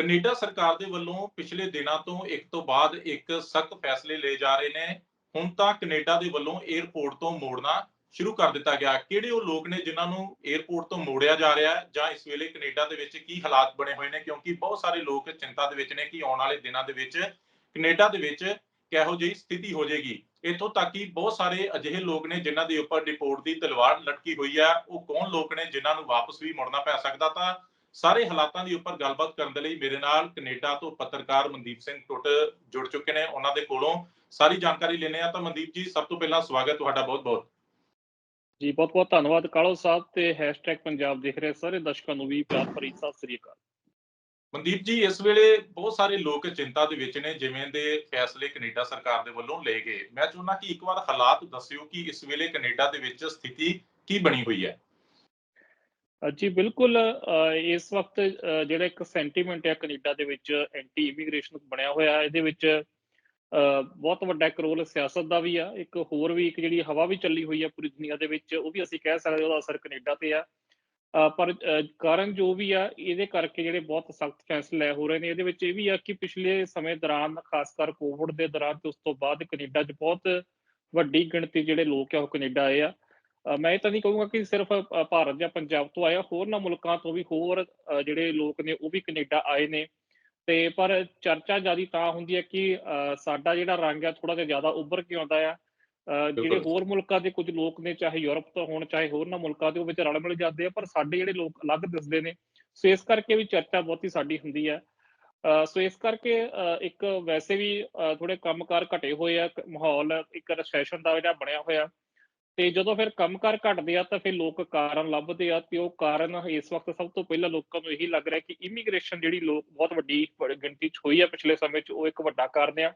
Canada ਸਰਕਾਰ ਦੇ ਵੱਲੋਂ ਪਿਛਲੇ ਦਿਨਾਂ ਤੋਂ ਇੱਕ ਤੋਂ ਬਾਅਦ ਇੱਕ ਸਖਤ ਫੈਸਲੇ ਲਏ ਜਾ ਰਹੇ ਨੇ। ਹੁਣ ਤਾਂ ਕੈਨੇਡਾ ਦੇ ਵੱਲੋਂ 에ਅਰਪੋਰਟ ਤੋਂ ਮੋੜਨਾ ਸ਼ੁਰੂ ਕਰ ਦਿੱਤਾ ਗਿਆ। ਕਿਹੜੇ ਉਹ ਲੋਕ ਨੇ ਜਿਨ੍ਹਾਂ ਨੂੰ 에ਅਰਪੋਰਟ ਤੋਂ ਮੋੜਿਆ ਜਾ ਰਿਹਾ ਹੈ ਜਾਂ ਇਸ ਵੇਲੇ ਕੈਨੇਡਾ ਦੇ ਵਿੱਚ ਕੀ ਹਾਲਾਤ ਬਣੇ ਹੋਏ ਨੇ? ਕਿਉਂਕਿ ਬਹੁਤ ਸਾਰੇ ਲੋਕ ਚਿੰਤਾ ਦੇ ਵਿੱਚ ਨੇ ਕਿ ਆਉਣ ਵਾਲੇ ਦਿਨਾਂ ਦੇ ਵਿੱਚ ਕੈਨੇਡਾ ਦੇ ਵਿੱਚ ਕਿਹੋ ਜਿਹੀ ਸਥਿਤੀ ਹੋ ਜਾਏਗੀ। ਇੱਥੋਂ ਤੱਕ ਕਿ ਬਹੁਤ ਸਾਰੇ ਅਜਿਹੇ ਲੋਕ ਨੇ ਜਿਨ੍ਹਾਂ ਦੇ ਉੱਪਰ ਡਿਪੋਰਟ ਦੀ ਤਲਵਾਰ ਲਟਕੀ ਹੋਈ ਹੈ। ਉਹ ਕੌਣ ਲੋਕ ਨੇ ਜਿਨ੍ਹਾਂ ਨੂੰ ਵਾਪਸ ਵੀ ਮੁੜਨਾ ਪੈ ਸਕਦਾ ਤਾਂ ਸਾਰੇ ਹਾਲਾਤਾਂ ਦੇ ਉੱਪਰ ਗੱਲਬਾਤ ਕਰਨ ਦੇ ਲਈ ਮੇਰੇ ਨਾਲ ਕੈਨੇਡਾ ਤੋਂ ਪੱਤਰਕਾਰ ਮਨਦੀਪ ਸਿੰਘ ਟੁੱਟ ਜੁੜ ਚੁੱਕੇ ਨੇ। ਉਹਨਾਂ ਦੇ ਕੋਲੋਂ ਸਾਰੀ ਜਾਣਕਾਰੀ ਲੈਣੇ ਆ ਤਾਂ ਮਨਦੀਪ ਜੀ ਸਭ ਤੋਂ ਪਹਿਲਾਂ ਸਵਾਗਤ ਤੁਹਾਡਾ ਬਹੁਤ-ਬਹੁਤ ਜੀ ਬਹੁਤ ਬਹੁਤ ਧੰਨਵਾਦ। ਕਾਲੋ ਸਾਹਿਬ ਤੇ ਪੰਜਾਬ ਦੇਖ ਰਹੇ ਸਾਰੇ ਦਰਸ਼ਕਾਂ ਨੂੰ ਵੀ ਪਿਆਰ ਭਰੀ ਸਤਿ ਸ੍ਰੀ ਅਕਾਲ। ਮਨਦੀਪ ਜੀ ਇਸ ਵੇਲੇ ਬਹੁਤ ਸਾਰੇ ਲੋਕ ਚਿੰਤਾ ਦੇ ਵਿੱਚ ਨੇ ਜਿਵੇਂ ਦੇ ਫੈਸਲੇ ਕੈਨੇਡਾ ਸਰਕਾਰ ਦੇ ਵੱਲੋਂ ਲਏ ਗਏ। ਮੈਂ ਚਾਹੁੰਦਾ ਕਿ ਇੱਕ ਵਾਰ ਹਾਲਾਤ ਦੱਸਿਓ ਕਿ ਇਸ ਵੇਲੇ ਕੈਨੇਡਾ ਦੇ ਵਿੱਚ ਸਥਿਤੀ ਕੀ ਬਣੀ ਹੋਈ ਹੈ। ਜੀ ਬਿਲਕੁਲ ਇਸ ਵਕਤ ਜਿਹੜਾ ਇੱਕ ਸੈਂਟੀਮੈਂਟ ਹੈ ਕੈਨੇਡਾ ਦੇ ਵਿੱਚ ਐਂਟੀ ਇਮੀਗ੍ਰੇਸ਼ਨ ਬਣਿਆ ਹੋਇਆ ਹੈ। ਇਹਦੇ ਵਿੱਚ ਬਹੁਤ ਵੱਡਾ ਇੱਕ ਰੋਲ ਸਿਆਸਤ ਦਾ ਵੀ ਆ, ਇੱਕ ਹੋਰ ਵੀ ਇੱਕ ਜਿਹੜੀ ਹਵਾ ਵੀ ਚੱਲੀ ਹੋਈ ਆ ਪੂਰੀ ਦੁਨੀਆ ਦੇ ਵਿੱਚ, ਉਹ ਵੀ ਅਸੀਂ ਕਹਿ ਸਕਦੇ ਉਹਦਾ ਅਸਰ ਕੈਨੇਡਾ ਤੇ ਆ ਪਰ ਕਾਰਨ ਜੋ ਵੀ ਆ, ਇਹਦੇ ਕਰਕੇ ਜਿਹੜੇ ਬਹੁਤ ਸਖਤ ਫੈਸਲੇ ਹੋ ਰਹੇ ਨੇ, ਇਹਦੇ ਵਿੱਚ ਇਹ ਵੀ ਆ ਕਿ ਪਿਛਲੇ ਸਮੇਂ ਦੌਰਾਨ, ਖਾਸ ਕਰ ਕੋਵਿਡ ਦੇ ਦੌਰਾਨ ਤੇ ਉਸ ਤੋਂ ਬਾਅਦ ਕੈਨੇਡਾ 'ਚ ਬਹੁਤ ਵੱਡੀ ਗਿਣਤੀ ਜਿਹੜੇ ਲੋਕ ਆ ਉਹ ਕੈਨੇਡਾ ਆਏ ਆ ਮੈਂ ਇਹ ਤਾਂ ਨਹੀਂ ਕਹੂੰਗਾ ਕਿ ਸਿਰਫ ਭਾਰਤ ਜਾਂ ਪੰਜਾਬ ਤੋਂ ਆਇਆ ਹੋਰਨਾਂ ਮੁਲਕਾਂ ਤੋਂ ਵੀ ਹੋਰ ਜਿਹੜੇ ਲੋਕ ਨੇ ਉਹ ਵੀ ਕੈਨੇਡਾ ਆਏ ਨੇ। ਤੇ ਪਰ ਚਰਚਾ ਜ਼ਿਆਦਾ ਤਾਂ ਹੁੰਦੀ ਹੈ ਕਿ ਸਾਡਾ ਜਿਹੜਾ ਰੰਗ ਆ ਥੋੜਾ ਜਿਹਾ ਜ਼ਿਆਦਾ ਉੱਭਰ ਕੇ ਆਉਂਦਾ ਆ। ਜਿਹੜੇ। ਹੋਰ ਮੁਲਕਾਂ ਦੇ ਕੁਝ ਲੋਕ ਨੇ ਚਾਹੇ ਯੂਰਪ ਤੋਂ ਹੋਣ ਚਾਹੇ ਹੋਰਨਾਂ ਮੁਲਕਾਂ ਦੇ ਉਹ ਵਿੱਚ ਰਲ ਮਿਲ ਜਾਂਦੇ ਆ ਪਰ ਸਾਡੇ ਜਿਹੜੇ ਲੋਕ ਅਲੱਗ ਦਿਸਦੇ ਨੇ। ਸੋ ਇਸ ਕਰਕੇ ਵੀ ਚਰਚਾ ਬਹੁਤੀ ਸਾਡੀ ਹੁੰਦੀ ਆ। ਸੋ ਇਸ ਕਰਕੇ ਇੱਕ ਵੈਸੇ ਵੀ ਥੋੜੇ ਕੰਮਕਾਰ ਘਟੇ ਹੋਏ ਆ ਮਾਹੌਲ ਇੱਕ ਰੈਸੈਸ਼ਨ ਦਾ ਜਿਹੜਾ ਬਣਿਆ ਹੋਇਆ। ਤੇ ਜਦੋਂ ਫਿਰ ਕੰਮਕਾਰ ਘਟਦੇ ਆ ਤਾਂ ਫਿਰ ਲੋਕ ਕਾਰਨ ਲੱਭਦੇ ਆ ਤੇ ਉਹ ਕਾਰਨ ਇਸ ਵਕਤ ਸਭ ਤੋਂ ਪਹਿਲਾਂ ਲੋਕਾਂ ਨੂੰ ਇਹੀ ਲੱਗ ਰਿਹਾ ਕਿ ਇਮੀਗ੍ਰੇਸ਼ਨ ਜਿਹੜੀ ਲੋਕ ਬਹੁਤ ਵੱਡੀ ਗਿਣਤੀ 'ਚ ਹੋਈ ਆ ਪਿਛਲੇ ਸਮੇਂ 'ਚ ਉਹ ਇੱਕ ਵੱਡਾ ਕਾਰਨ ਆ।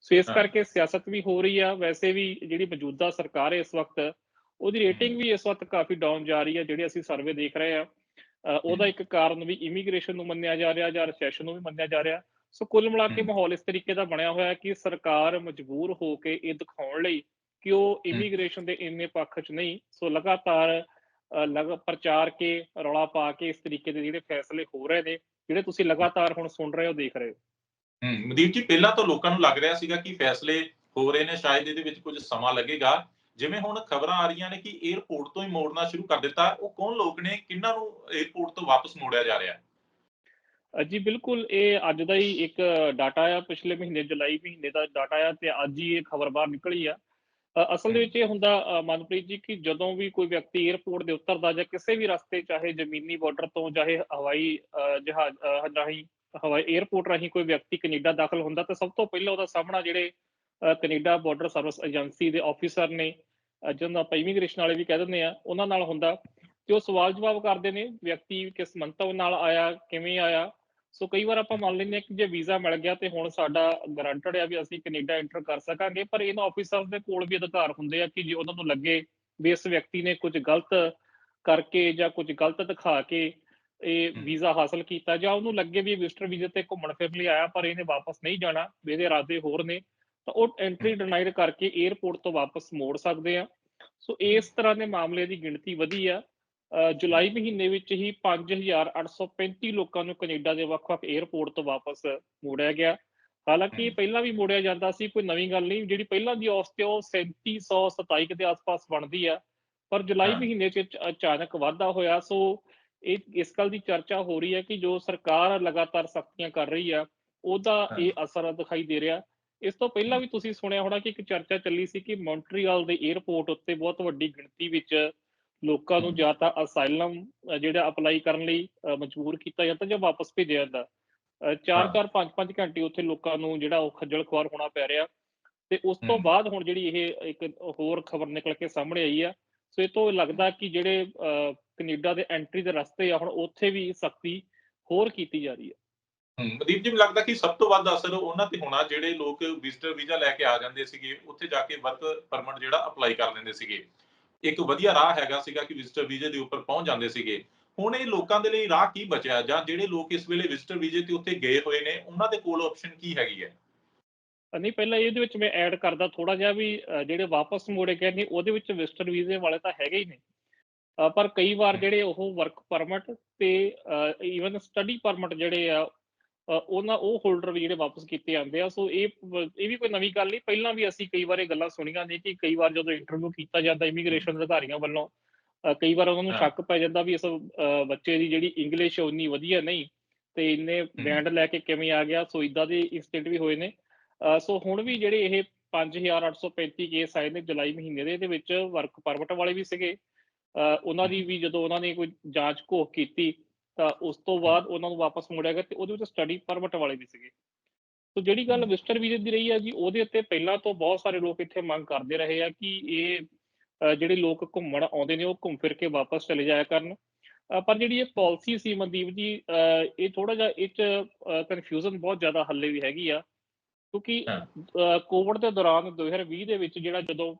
ਸੋ ਇਸ। ਕਰਕੇ ਸਿਆਸਤ ਵੀ ਹੋ ਰਹੀ ਆ ਵੈਸੇ ਵੀ ਜਿਹੜੀ ਮੌਜੂਦਾ ਸਰਕਾਰ ਹੈ ਇਸ ਵਕਤ ਉਹਦੀ ਰੇਟਿੰਗ ਵੀ ਇਸ ਵਕਤ ਕਾਫੀ ਡਾਊਨ ਜਾ ਰਹੀ ਹੈ ਜਿਹੜੇ ਅਸੀਂ ਸਰਵੇ ਦੇਖ ਰਹੇ ਆ। ਉਹਦਾ ਇੱਕ ਕਾਰਨ ਵੀ ਇਮੀਗ੍ਰੇਸ਼ਨ ਨੂੰ ਮੰਨਿਆ ਜਾ ਰਿਹਾ ਜਾਂ ਰੈਸੈਸ਼ਨ ਨੂੰ ਵੀ ਮੰਨਿਆ ਜਾ ਰਿਹਾ। ਸੋ ਕੁੱਲ ਮਿਲਾ ਕੇ। ਮਾਹੌਲ ਇਸ ਤਰੀਕੇ ਦਾ ਬਣਿਆ ਹੋਇਆ ਕਿ ਸਰਕਾਰ ਮਜਬੂਰ ਹੋ ਕੇ ਇਹ ਦਿਖਾਉਣ ਲਈ ਕਿ ਉਹ ਇਮੀਗ੍ਰੇਸ਼ਨ ਦੇ ਇੰਨੇ ਪੱਖ 'ਚ ਨਹੀਂ ਸੋ ਲਗਾਤਾਰ ਲਗ ਪ੍ਰਚਾਰ ਕੇ ਰੌਲਾ ਪਾ ਕੇ ਇਸ ਤਰੀਕੇ ਦੇ ਜਿਹੜੇ ਫੈਸਲੇ ਹੋ ਰਹੇ ਨੇ ਜਿਹੜੇ ਤੁਸੀਂ ਲਗਾਤਾਰ ਹੁਣ ਸੁਣ ਰਹੇ ਹੋ ਦੇਖ ਰਹੇ ਹੋ। ਹਮ, ਮਨਦੀਪ ਜੀ ਪਹਿਲਾਂ ਤਾਂ ਲੋਕਾਂ ਨੂੰ ਲੱਗ ਰਿਹਾ ਸੀਗਾ ਕਿ ਫੈਸਲੇ ਹੋ ਰਹੇ ਨੇ ਸ਼ਾਇਦ ਇਹਦੇ ਵਿੱਚ ਕੁਝ ਸਮਾਂ ਲੱਗੇਗਾ। ਜਿਵੇਂ ਹੁਣ ਖਬਰਾਂ ਆ ਰਹੀਆਂ ਨੇ ਕਿ 에ਅਰਪੋਰਟ ਤੋਂ ਹੀ ਮੋੜਨਾ ਸ਼ੁਰੂ ਕਰ ਦਿੱਤਾ ਉਹ ਕੌਣ ਲੋਕ ਨੇ ਕਿਹਨਾਂ ਨੂੰ 에ਅਰਪੋਰਟ ਤੋਂ ਵਾਪਸ ਮੋੜਿਆ ਜਾ ਰਿਹਾ? ਹੈ ਜੀ ਬਿਲਕੁਲ ਇਹ ਅੱਜ ਦਾ ਹੀ ਇੱਕ ਡਾਟਾ ਆ ਪਿਛਲੇ ਮਹੀਨੇ ਜੁਲਾਈ ਮਹੀਨੇ ਦਾ ਡਾਟਾ ਆ ਤੇ ਅੱਜ ਹੀ ਇਹ ਖਬਰ ਬਾਹਰ ਨਿਕਲੀ ਆ। ਅਸਲ ਦੇ ਵਿੱਚ ਇਹ ਹੁੰਦਾ ਮਨਪ੍ਰੀਤ ਜੀ ਕਿ ਜਦੋਂ ਵੀ ਕੋਈ ਵਿਅਕਤੀ 에ਅਰਪੋਰਟ ਦੇ ਉਤਰਦਾ ਜਾਂ ਕਿਸੇ ਵੀ ਰਸਤੇ ਚਾਹੇ ਜ਼ਮੀਨੀ ਬਾਰਡਰ ਤੋਂ ਚਾਹੇ ਹਵਾਈ ਜਹਾਜ਼ ਰਾਹੀਂ ਹਵਾਈ 에ਅਰਪੋਰਟ ਰਾਹੀਂ ਕੋਈ ਵਿਅਕਤੀ ਕੈਨੇਡਾ ਦਾਖਲ ਹੁੰਦਾ ਤਾਂ ਸਭ ਤੋਂ ਪਹਿਲਾਂ ਉਹਦਾ ਸਾਹਮਣਾ ਜਿਹੜੇ ਕੈਨੇਡਾ ਬਾਰਡਰ ਸਰਵਿਸ ਏਜੰਸੀ ਦੇ ਆਫੀਸਰ ਨੇ ਜਿਹਨੂੰ ਆਪਾਂ ਇਮੀਗ੍ਰੇਸ਼ਨ ਵਾਲੇ ਵੀ ਕਹਿ ਦਿੰਦੇ ਆ ਉਹਨਾਂ ਨਾਲ ਹੁੰਦਾ। ਤੇ ਉਹ ਸਵਾਲ ਜਵਾਬ ਕਰਦੇ ਨੇ ਵਿਅਕਤੀ ਕਿਸ ਮੰਤਵ ਨਾਲ ਆਇਆ ਕਿਵੇਂ ਆਇਆ ਸੋ ਕਈ ਵਾਰ ਆਪਾਂ ਮੰਨ ਲੈਂਦੇ ਹਾਂ ਕਿ ਜੇ ਵੀਜ਼ਾ ਮਿਲ ਗਿਆ ਤੇ ਹੁਣ ਸਾਡਾ ਗਰੰਟਡ ਆ ਵੀ ਅਸੀਂ ਕੈਨੇਡਾ ਐਂਟਰ ਕਰ ਸਕਾਂਗੇ ਪਰ ਇਹਨਾਂ ਆਫੀਸਰਸ ਦੇ ਕੋਲ ਵੀ ਅਧਿਕਾਰ ਹੁੰਦੇ ਆ ਕਿ ਜੇ ਉਹਨਾਂ ਨੂੰ ਲੱਗੇ ਵੀ ਇਸ ਵਿਅਕਤੀ ਨੇ ਕੁਝ ਗਲਤ ਕਰਕੇ ਜਾਂ ਕੁਝ ਗਲਤ ਦਿਖਾ ਕੇ ਇਹ। ਵੀਜ਼ਾ ਹਾਸਲ ਕੀਤਾ ਜਾਂ ਉਹਨੂੰ ਲੱਗੇ ਵੀ ਵਿਜ਼ਟਰ ਵੀਜ਼ੇ ਤੇ ਘੁੰਮਣ ਫਿਰਨ ਲਈ ਆਇਆ ਪਰ ਇਹਨੇ ਵਾਪਸ ਨਹੀਂ ਜਾਣਾ ਇਹਦੇ ਇਰਾਦੇ ਹੋਰ ਨੇ ਤਾਂ ਉਹ ਐਂਟਰੀ ਡਿਨਾਈਡ ਕਰਕੇ 에ਅਰਪੋਰਟ ਤੋਂ ਵਾਪਸ ਮੋੜ ਸਕਦੇ ਆ। ਸੋ ਇਸ ਤਰ੍ਹਾਂ ਦੇ ਮਾਮਲੇ ਦੀ ਗਿਣਤੀ ਵਧੀ ਆ। ਜੁਲਾਈ ਮਹੀਨੇ ਵਿੱਚ ਹੀ 5835 ਲੋਕਾਂ ਨੂੰ ਕੈਨੇਡਾ ਦੇ ਵੱਖ-ਵੱਖ 에ਅਰਪੋਰਟ ਤੋਂ ਵਾਪਸ ਮੋੜਿਆ ਗਿਆ ਹਾਲਾਂਕਿ। ਪਹਿਲਾਂ ਵੀ ਮੋੜਿਆ ਜਾਂਦਾ ਸੀ ਕੋਈ ਨਵੀਂ ਗੱਲ ਨਹੀਂ ਜਿਹੜੀ ਪਹਿਲਾਂ ਦੀ ਔਸਤ ਹੈ ਉਹ 3727 ਦੇ ਆਸ-ਪਾਸ ਬਣਦੀ ਆ ਪਰ ਜੁਲਾਈ। ਮਹੀਨੇ 'ਚ ਅਚ- ਅਚਾਨਕ ਵਾਧਾ ਹੋਇਆ ਸੋ ਇਹ ਇਸ ਗੱਲ ਦੀ ਚਰਚਾ ਹੋ ਰਹੀ ਹੈ ਕਿ ਜੋ ਸਰਕਾਰ ਲਗਾਤਾਰ ਸਖਤੀਆਂ ਕਰ ਰਹੀ ਆ ਉਹਦਾ। ਇਹ ਅਸਰ ਦਿਖਾਈ ਦੇ ਰਿਹਾ ਇਸ ਤੋਂ ਪਹਿਲਾਂ ਵੀ ਤੁਸੀਂ ਸੁਣਿਆ ਹੋਣਾ ਕਿ ਇੱਕ ਚਰਚਾ ਚੱਲੀ ਸੀ ਕਿ ਮੌਂਟਰੀਅਲ ਦੇ 에ਅਰਪੋਰਟ ਉੱਤੇ ਬਹੁਤ ਵੱਡੀ ਗਿਣਤੀ ਵਿੱਚ ਲੋਕਾਂ ਨੂੰ। ਜਾਂ ਤਾਂ ਅਸਾਈਲਮ ਜਿਹੜਾ ਅਪਲਾਈ ਕਰਨ ਲਈ ਮਜਬੂਰ ਕੀਤਾ ਜਾਂਦਾ ਜਾਂ ਵਾਪਸ ਭੇਜਿਆ ਜਾਂਦਾ ਅ, ਚਾਰ ਹਾਂ। ਚਾਰ ਪੰਜ ਪੰਜ ਘੰਟੇ ਉੱਥੇ ਲੋਕਾਂ ਨੂੰ ਜਿਹੜਾ ਉਹ ਖੱਜਲ ਖੁਆਰ ਹੋਣਾ ਪੈ ਰਿਹਾ ਤੇ ਉਸ ਤੋਂ। ਬਾਅਦ ਹੁਣ ਜਿਹੜੀ ਇਹ ਇੱਕ ਹੋਰ ਖਬਰ ਨਿਕਲ ਕੇ ਸਾਹਮਣੇ ਆਈ ਆ ਸੋ ਇਹ ਤੋਂ ਲੱਗਦਾ ਕਿ ਜਿਹੜੇ ਕੈਨੇਡਾ ਦੇ ਐਂਟਰੀ ਦੇ ਰਸਤੇ ਆ ਹੁਣ ਉੱਥੇ ਵੀ ਸਖਤੀ ਹੋਰ ਕੀਤੀ ਜਾ ਰਹੀ ਹੈ ਹਮ, ਮਨਦੀਪ ਜੀ ਮੈਨੂੰ ਲੱਗਦਾ ਕਿ ਸਭ ਤੋਂ ਵੱਧ ਅਸਰ ਉਹਨਾਂ ਤੇ ਹੋਣਾ ਜਿਹੜੇ ਲੋਕ ਵਿਜ਼ਟਰ ਵੀਜ਼ਾ ਲੈ ਕੇ ਆ ਜਾਂਦੇ ਸੀਗੇ ਉੱਥੇ ਜਾ ਕੇ ਵਰਕ ਪਰਮਿਟ ਜਿਹੜਾ ਅਪਲਾਈ ਕਰ ਲੈਂਦੇ ਸੀਗੇ ਇੱਕ ਵਧੀਆ ਰਾਹ ਹੈਗਾ ਸੀਗਾ ਕਿ ਵਿਜ਼ਟਰ ਵੀਜ਼ੇ ਦੇ ਉੱਪਰ ਪਹੁੰਚ ਜਾਂਦੇ ਸੀਗੇ। ਹੁਣ ਇਹ ਲੋਕਾਂ ਦੇ ਲਈ ਰਾਹ ਕੀ ਬਚਿਆ? ਜਾਂ ਜਿਹੜੇ ਲੋਕ ਇਸ ਵੇਲੇ ਵਿਜ਼ਟਰ ਵੀਜ਼ੇ ਤੇ ਉੱਥੇ ਗਏ ਹੋਏ ਨੇ ਉਹਨਾਂ ਦੇ ਕੋਲ ਆਪਸ਼ਨ ਕੀ ਹੈਗੀ ਹੈ? ਨਹੀਂ ਪਹਿਲਾਂ ਇਹਦੇ ਵਿੱਚ ਮੈਂ ਐਡ ਕਰਦਾ ਥੋੜਾ ਜਿਹਾ ਵੀ ਜਿਹੜੇ ਵਾਪਸ ਮੋੜੇ ਗਏ ਨੇ ਉਹਦੇ ਵਿੱਚ ਵਿਜ਼ਟਰ ਵੀਜ਼ੇ ਵਾਲੇ ਤਾਂ ਹੈਗੇ ਹੀ ਨੇ। ਪਰ ਕਈ ਵਾਰ ਜਿਹੜੇ ਉਹ ਵਰਕ ਪਰਮਿਟ ਤੇ ਈਵਨ ਸਟੱਡੀ ਪਰਮਿਟ ਜਿਹੜੇ ਆ ਉਹਨਾਂ ਉਹ ਹੋਲਡਰ ਵੀ ਜਿਹੜੇ ਵਾਪਸ ਕੀਤੇ ਜਾਂਦੇ ਆ ਸੋ ਇਹ ਇਹ ਵੀ ਕੋਈ ਨਵੀਂ ਗੱਲ ਨਹੀਂ। ਪਹਿਲਾਂ ਵੀ ਅਸੀਂ ਕਈ ਵਾਰ ਇਹ ਗੱਲਾਂ ਸੁਣੀਆਂ ਨੇ ਕਿ ਕਈ ਵਾਰ ਜਦੋਂ ਇੰਟਰਵਿਊ ਕੀਤਾ ਜਾਂਦਾ ਇਮੀਗ੍ਰੇਸ਼ਨ ਅਧਿਕਾਰੀਆਂ ਵੱਲੋਂ ਕਈ ਵਾਰ ਉਹਨਾਂ ਨੂੰ। ਸ਼ੱਕ ਪੈ ਜਾਂਦਾ ਵੀ ਇਸ ਬੱਚੇ ਦੀ ਜਿਹੜੀ ਇੰਗਲਿਸ਼ ਉਨੀ ਵਧੀਆ ਨਹੀਂ ਤੇ ਇੰਨੇ ਬੈਂਡ ਲੈ ਕੇ ਕਿਵੇਂ ਆ ਗਿਆ ਸੋ ਇਦਾਂ ਦੇ ਇੰਸੀਡੈਂਟ ਵੀ ਹੋਏ ਨੇ। ਸੋ ਹੁਣ ਵੀ ਜਿਹੜੇ ਇਹ 5835 ਕੇਸ ਆਏ ਨੇ ਜੁਲਾਈ ਮਹੀਨੇ ਦੇ ਇਹਦੇ ਵਿੱਚ ਵਰਕ ਪਰਮਿਟ ਵਾਲੇ ਵੀ ਸੀਗੇ। ਉਹਨਾਂ ਦੀ ਵੀ ਜਦੋਂ ਉਹਨਾਂ ਨੇ ਕੋਈ ਜਾਂਚ ਘੋਖ ਕੀਤੀ ਤਾਂ ਉਸ ਤੋਂ ਬਾਅਦ ਉਹਨਾਂ ਨੂੰ ਵਾਪਸ ਮੋੜਿਆ ਗਿਆ ਤੇ ਉਹਦੇ ਵਿੱਚ ਸਟੱਡੀ ਪਰਮਿਟ ਵਾਲੇ ਵੀ ਸੀਗੇ। ਸੋ ਜਿਹੜੀ ਗੱਲ ਵਿਜ਼ਟਰ ਵੀਜ਼ੇ ਦੀ ਰਹੀ ਆ ਜੀ ਉਹਦੇ ਉੱਤੇ ਪਹਿਲਾਂ ਤੋਂ ਬਹੁਤ ਸਾਰੇ ਲੋਕ ਇੱਥੇ ਮੰਗ ਕਰਦੇ ਰਹੇ ਆ ਕਿ ਇਹ ਜਿਹੜੇ ਲੋਕ ਘੁੰਮਣ ਆਉਂਦੇ ਨੇ ਉਹ ਘੁੰਮ ਫਿਰ ਕੇ ਵਾਪਸ ਚਲੇ ਜਾਇਆ ਕਰਨ। ਪਰ ਜਿਹੜੀ ਇਹ ਪਾਲਿਸੀ ਸੀ ਮਨਦੀਪ ਜੀ ਇਹ ਥੋੜਾ ਜਿਹਾ ਇਹ ਚ ਕਨਫਿਊਜ਼ਨ ਬਹੁਤ ਜ਼ਿਆਦਾ ਹੱਲੇ ਵੀ ਹੈਗੀ ਆ। ਕਿਉਂਕਿ ਹਾਂ। ਕੋਵਿਡ ਦੇ ਦੌਰਾਨ 2020 ਦੇ ਵਿੱਚ ਜਿਹੜਾ ਜਦੋਂ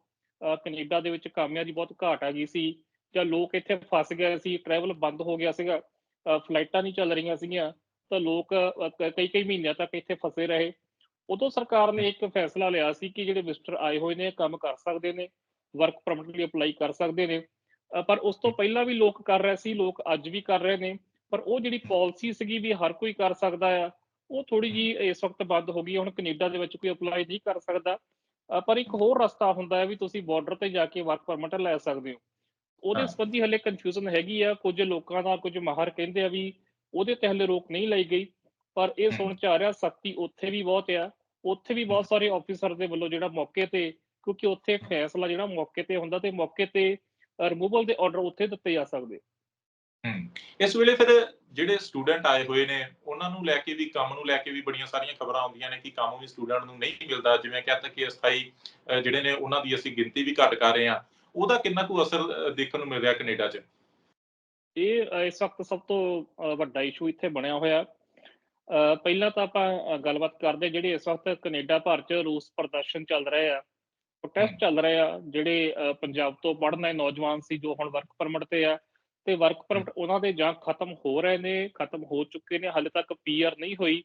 ਕੈਨੇਡਾ ਦੇ ਵਿੱਚ ਕਾਮਿਆਂ ਦੀ ਬਹੁਤ ਘਾਟ ਆ ਗਈ ਸੀ ਜਾਂ ਲੋਕ ਇੱਥੇ ਫਸ ਗਏ ਸੀ ਟਰੈਵਲ ਬੰਦ ਹੋ ਗਿਆ ਸੀਗਾ ਫਲਾਈਟਾਂ ਨਹੀਂ ਚੱਲ ਰਹੀਆਂ ਸੀਗੀਆਂ, ਤਾਂ ਲੋਕ ਕਈ ਕਈ ਮਹੀਨਿਆਂ ਤੱਕ ਇੱਥੇ ਫਸੇ ਰਹੇ। ਉਦੋਂ ਸਰਕਾਰ ਨੇ ਇੱਕ ਫੈਸਲਾ ਲਿਆ ਸੀ ਕਿ ਜਿਹੜੇ ਵਿਜ਼ਟਰ ਆਏ ਹੋਏ ਨੇ, ਕੰਮ ਕਰ ਸਕਦੇ ਨੇ ਵਰਕ ਪਰਮਿਟ ਲਈ ਅਪਲਾਈ ਕਰ ਸਕਦੇ ਨੇ। ਪਰ ਉਸ ਤੋਂ ਪਹਿਲਾਂ ਵੀ ਲੋਕ ਕਰ ਰਹੇ ਸੀ, ਲੋਕ ਅੱਜ ਵੀ ਕਰ ਰਹੇ ਨੇ। ਪਰ ਉਹ ਜਿਹੜੀ ਪਾਲਿਸੀ ਸੀਗੀ ਵੀ ਹਰ ਕੋਈ ਕਰ ਸਕਦਾ ਆ, ਉਹ ਥੋੜੀ ਜੀ ਇਸ ਵਕਤ ਬੰਦ ਹੋ ਗਈ। ਹੁਣ ਕੈਨੇਡਾ ਦੇ ਵਿੱਚ ਕੋਈ ਅਪਲਾਈ ਨਹੀਂ ਕਰ ਸਕਦਾ। ਪਰ ਇੱਕ ਹੋਰ ਰਸਤਾ ਹੁੰਦਾ ਹੈ ਵੀ ਤੁਸੀਂ ਬਾਰਡਰ ਤੇ ਜਾ ਕੇ ਵਰਕ ਪਰਮਿਟ ਲੈ ਸਕਦੇ ਹੋ। ਉਹਦੇ। ਸੰਬੰਧੀ ਹਲੇ ਕਨਫਿਊਜ਼ਨ ਹੈਗੀ ਆ ਕੁਝ ਲੋਕਾਂ ਦਾ ਕੁਝ ਮਾਹਰ ਕਹਿੰਦੇ ਆ ਵੀ ਉਹਦੇ ਤੇ ਹਲੇ ਰੋਕ ਨਹੀਂ ਲਈ ਗਈ ਪਰ ਇਹ ਸੁਣ ਚ ਆ ਰਿਹਾ ਸਖਤੀ ਉੱਥੇ ਵੀ ਬਹੁਤ ਆ ਉੱਥੇ ਵੀ ਬਹੁਤ ਸਾਰੇ ਆਫੀਸਰ ਦੇ ਵੱਲੋਂ ਜਿਹੜਾ ਮੌਕੇ ਤੇ ਕਿਉਂਕਿ ਉੱਥੇ ਫੈਸਲਾ ਜਿਹੜਾ ਮੌਕੇ ਤੇ ਹੁੰਦਾ ਤੇ ਮੌਕੇ ਤੇ ਰਿਮੂਵਲ ਦੇ ਆਰਡਰ ਉੱਥੇ ਦਿੱਤੇ ਜਾ ਸਕਦੇ। ਇਸ ਵੇਲੇ ਫਿਰ ਜਿਹੜੇ ਸਟੂਡੈਂਟ ਆਏ ਹੋਏ ਨੇ ਉਹਨਾਂ ਨੂੰ ਲੈ ਕੇ ਵੀ ਕੰਮ ਨੂੰ ਲੈ ਕੇ ਵੀ ਬੜੀਆਂ ਸਾਰੀਆਂ ਖਬਰਾਂ ਆਉਂਦੀਆਂ ਨੇ ਕਿ ਕੰਮ ਵੀ ਸਟੂਡੈਂਟ ਨੂੰ ਨਹੀਂ ਮਿਲਦਾ ਜਿਵੇਂ ਕਹਿੰਦਾ ਕਿ ਅਸਥਾਈ ਜਿਹੜੇ ਨੇ ਉਹਨਾਂ ਦੀ ਅਸੀਂ ਗਿਣਤੀ ਵੀ ਘੱਟ ਕਰ ਰਹੇ ਹਾਂ। ਉਹਦਾ ਕਿੰਨਾ ਕੁ ਅਸਰ ਦੇਖਣ ਨੂੰ ਮਿਲ ਰਿਹਾ ਕੈਨੇਡਾ 'ਚ? ਇਹ ਇਸ ਵਕਤ ਸਭ ਤੋਂ ਵੱਡਾ ਇਸ਼ੂ ਇੱਥੇ ਬਣਿਆ ਹੋਇਆ। ਪਹਿਲਾਂ ਤਾਂ ਆਪਾਂ ਗੱਲਬਾਤ ਕਰਦੇ ਜਿਹੜੇ ਇਸ ਵਕਤ ਕੈਨੇਡਾ ਭਰ ਚ ਰੋਸ ਪ੍ਰਦਰਸ਼ਨ ਚੱਲ ਰਹੇ ਆ। ਪ੍ਰੋਟੈਸਟ। ਚੱਲ ਰਹੇ ਆ ਜਿਹੜੇ ਪੰਜਾਬ ਤੋਂ ਪੜ੍ਹਨ ਆਏ ਨੌਜਵਾਨ ਸੀ ਜੋ ਹੁਣ ਵਰਕ ਪਰਮਿਟ ਤੇ ਆ। ਤੇ ਵਰਕ ਪਰਮਿਟ ਉਹਨਾਂ ਦੇ ਜਾਂ ਖਤਮ ਹੋ ਰਹੇ ਨੇ ਖਤਮ ਹੋ ਚੁੱਕੇ ਨੇ ਹਾਲੇ ਤੱਕ ਪੀਆਰ ਨਹੀਂ ਹੋਈ।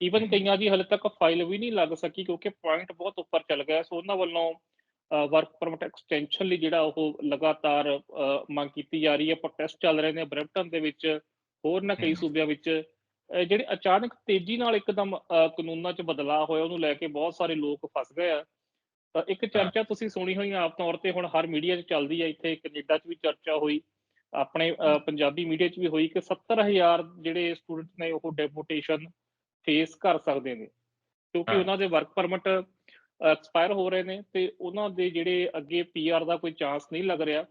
ਈਵਨ। ਕਈਆਂ ਦੀ ਹਾਲੇ ਤੱਕ ਫਾਈਲ ਵੀ ਨਹੀਂ ਲੱਗ ਸਕੀ ਕਿਉਂਕਿ ਪੁਆਇੰਟ ਬਹੁਤ ਉੱਪਰ ਚੱਲ ਗਿਆ। ਸੋ ਉਹਨਾਂ ਵੱਲੋਂ ਵਰਕ ਪਰਮਿਟ ਐਕਸਟੈਂਸ਼ਨ ਲਈ ਜਿਹੜਾ ਉਹ ਲਗਾਤਾਰ ਮੰਗ ਕੀਤੀ ਜਾ ਰਹੀ ਹੈ। ਪ੍ਰੋਟੈਸਟ ਚੱਲ ਰਹੇ ਨੇ ਬਰੈਂਪਟਨ ਦੇ ਵਿੱਚ ਹੋਰ ਨਾ ਕਈ। ਸੂਬਿਆਂ ਵਿੱਚ। ਜਿਹੜੇ ਅਚਾਨਕ ਤੇਜ਼ੀ ਨਾਲ ਇੱਕਦਮ ਕਾਨੂੰਨਾਂ 'ਚ ਬਦਲਾਅ ਹੋਇਆ ਉਹਨੂੰ ਲੈ ਕੇ ਬਹੁਤ ਸਾਰੇ ਲੋਕ ਫਸ ਗਏ ਆ। ਤਾਂ ਇੱਕ ਚਰਚਾ ਤੁਸੀਂ ਸੁਣੀ ਹੋਈ ਆ ਆਪ ਤੌਰ ਤੇ ਹੁਣ ਹਰ ਮੀਡੀਆ 'ਚ ਚੱਲਦੀ ਹੈ ਇੱਥੇ ਕੈਨੇਡਾ 'ਚ ਵੀ ਚਰਚਾ ਹੋਈ ਆਪਣੇ ਪੰਜਾਬੀ ਮੀਡੀਆ 'ਚ ਵੀ ਹੋਈ ਕਿ 70000 ਜਿਹੜੇ ਸਟੂਡੈਂਟ ਨੇ ਉਹ ਡੈਪੂਟੇਸ਼ਨ ਫੇਸ ਕਰ ਸਕਦੇ ਨੇ। ਕਿਉਂਕਿ। ਉਹਨਾਂ ਦੇ ਵਰਕ ਪਰਮਿਟ ਐਕਸਪਾਇਰ ਹੋ ਰਹੇ ਨੇ ਤੇ ਉਹਨਾਂ ਦੇ ਜਿਹੜੇ ਅੱਗੇ ਪੀਆਰ ਦਾ ਕੋਈ ਚਾਂਸ ਨਹੀਂ ਲੱਗ ਰਿਹਾ।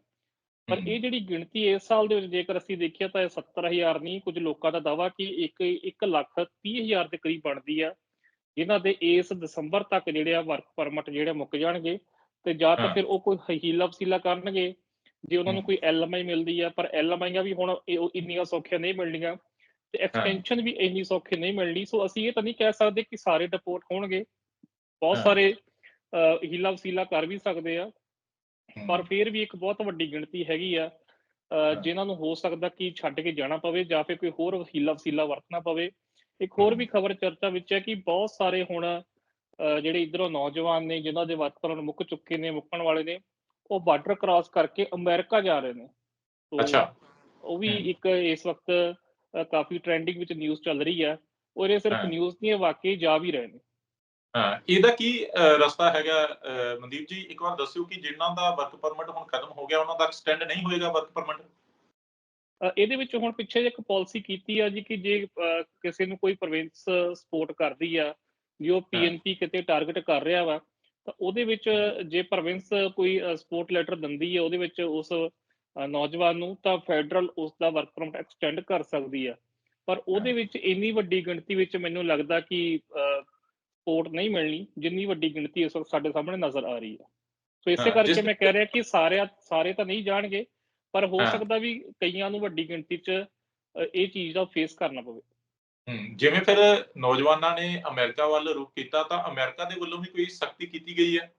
ਪਰ ਇਹ ਜਿਹੜੀ ਗਿਣਤੀ ਇਸ ਸਾਲ ਦੇ ਵਿੱਚ ਜੇਕਰ ਅਸੀਂ ਦੇਖੀਏ ਤਾਂ ਇਹ 70000 ਨਹੀਂ ਕੁਝ ਲੋਕਾਂ ਦਾ ਦਾਵਾ ਕਿ ਇੱਕ 1 ਲੱਖ 30000 ਦੇ ਕਰੀਬ ਬਣਦੀ ਆ ਜਿਨ੍ਹਾਂ ਦੇ ਇਸ ਦਸੰਬਰ ਤੱਕ ਜਿਹੜੇ ਆ ਵਰਕ ਪਰਮਿਟ ਜਿਹੜੇ ਮੁੱਕ ਜਾਣਗੇ ਤੇ ਜਾਂ ਤਾਂ। ਫਿਰ ਉਹ ਕੋਈ ਹੀਲਾ ਵਸੀਲਾ ਕਰਨਗੇ ਜੇ ਉਹਨਾਂ ਨੂੰ। ਕੋਈ ਐਲਐਮਆਈ ਮਿਲਦੀ ਆ ਪਰ ਐਲਐਮਆਈਆਂ ਵੀ ਹੁਣ ਇੰਨੀਆਂ ਸੌਖੀਆਂ ਨਹੀਂ ਮਿਲਣੀਆਂ ਤੇ ਐਕਸਟੈਂਸ਼ਨ ਵੀ ਇੰਨੀ ਸੌਖੀ ਨਹੀਂ ਮਿਲਣੀ। ਸੋ ਅਸੀਂ ਇਹ ਤਾਂ ਨਹੀਂ ਕਹਿ ਸਕਦੇ ਕਿ ਸਾਰੇ ਡਿਪੋਰਟ ਹੋਣਗੇ। ਬਹੁਤ। ਸਾਰੇ ਹੀਲਾ ਵਸੀਲਾ ਕਰ ਵੀ ਸਕਦੇ ਆ ਪਰ ਫਿਰ ਵੀ ਇੱਕ ਬਹੁਤ ਵੱਡੀ ਗਿਣਤੀ ਹੈਗੀ ਆ ਜਿਨ੍ਹਾਂ ਨੂੰ ਹੋ ਸਕਦਾ ਕਿ ਛੱਡ ਕੇ ਜਾਣਾ ਪਵੇ ਜਾਂ ਫਿਰ ਕੋਈ ਹੋਰ ਹੀਲਾ ਵਸੀਲਾ ਵਰਤਣਾ ਪਵੇ। ਇੱਕ ਹੋਰ ਵੀ ਖਬਰ ਚਰਚਾ ਵਿੱਚ ਹੈ ਕਿ ਬਹੁਤ ਸਾਰੇ ਹੁਣ ਜਿਹੜੇ ਇਧਰੋਂ ਨੌਜਵਾਨ ਨੇ ਜਿਨ੍ਹਾਂ ਦੇ ਵਰਤਮਾਨ ਮੁੱਕ ਚੁੱਕੇ ਨੇ ਮੁੱਕਣ ਵਾਲੇ ਨੇ ਉਹ ਬਾਰਡਰ ਕ੍ਰਾਸ ਕਰਕੇ ਅਮਰੀਕਾ ਜਾ ਰਹੇ ਨੇ। ਅੱਛਾ। ਉਹ ਵੀ। ਇੱਕ ਇਸ ਵਕਤ ਕਾਫੀ ਟ੍ਰੈਂਡਿੰਗ ਵਿੱਚ ਨਿਊਜ਼ ਚੱਲ ਰਹੀ ਹੈ ਔਰ ਇਹ ਸਿਰਫ। ਨਿਊਜ਼ ਨਹੀਂ ਹੈ ਵਾਕਈ ਜਾ ਵੀ ਰਹੇ ਨੇ। ਹਾਂ ਇਹਦਾ ਕੀ ਰਸਤਾ ਹੈਗਾ ਮਨਦੀਪ ਜੀ? ਇੱਕ ਵਾਰ ਦੱਸਿਓ ਕਿ ਜਿਨ੍ਹਾਂ ਦਾ ਵਰਕ ਪਰਮਿਟ ਹੁਣ ਖਤਮ ਹੋ ਗਿਆ ਉਹਨਾਂ ਦਾ ਐਕਸਟੈਂਡ ਨਹੀਂ ਹੋਏਗਾ ਵਰਕ ਪਰਮਿਟ? ਇਹਦੇ ਵਿੱਚ ਹੁਣ ਪਿੱਛੇ ਇੱਕ ਪਾਲਿਸੀ ਕੀਤੀ ਆ ਜੀ ਕਿ ਜੇ ਕਿਸੇ ਨੂੰ ਕੋਈ ਪ੍ਰੋਵਿੰਸ ਸਪੋਰਟ ਕਰਦੀ ਆ ਜੇ ਉਹ ਪੀਐਨਪੀ ਕਿਤੇ ਟਾਰਗੇਟ ਕਰ ਰਿਹਾ ਵਾ ਤਾਂ ਉਹਦੇ ਵਿੱਚ ਜੇ ਪ੍ਰੋਵਿੰਸ ਕੋਈ ਸਪੋਰਟ ਲੈਟਰ ਦਿੰਦੀ ਹੈ ਉਹਦੇ ਵਿੱਚ ਉਸ ਨੌਜਵਾਨ ਨੂੰ ਤਾਂ ਫੈਡਰਲ ਉਸ ਦਾ ਵਰਕ ਪਰਮਿਟ ਐਕਸਟੈਂਡ ਕਰ ਸਕਦੀ ਆ। ਪਰ ਉਹਦੇ ਵਿੱਚ ਇੰਨੀ ਵੱਡੀ ਗਿਣਤੀ ਵਿੱਚ ਮੈਨੂੰ ਲੱਗਦਾ ਕਿ ਸਪੋਰਟ ਨਹੀਂ ਮਿਲਣੀ ਜਿੰਨੀ ਵੱਡੀ ਗਿਣਤੀ ਇਸ ਵਕਤ ਸਾਡੇ ਸਾਹਮਣੇ ਨਜ਼ਰ ਆ ਰਹੀ ਹੈ ਸੋ ਇਸੇ ਕਰਕੇ ਮੈਂ ਕਹਿ ਰਿਹਾ ਕਿ ਸਾਰੇ ਸਾਰੇ ਤਾਂ ਨਹੀਂ ਜਾਣਗੇ ਪਰ ਹੋ। ਸਕਦਾ ਵੀ ਕਈਆਂ ਨੂੰ ਵੱਡੀ ਗਿਣਤੀ 'ਚ ਇਹ ਚੀਜ਼ ਦਾ ਫੇਸ ਕਰਨਾ ਪਵੇ ਜਿਵੇਂ ਫਿਰ ਨੌਜਵਾਨਾਂ ਨੇ ਅਮਰੀਕਾ ਵੱਲ ਰੁਖ ਕੀਤਾ ਤਾਂ ਅਮਰੀਕਾ ਦੇ ਵੱਲੋਂ ਵੀ ਕੋਈ ਸਖਤੀ ਕੀਤੀ ਗਈ ਹੈ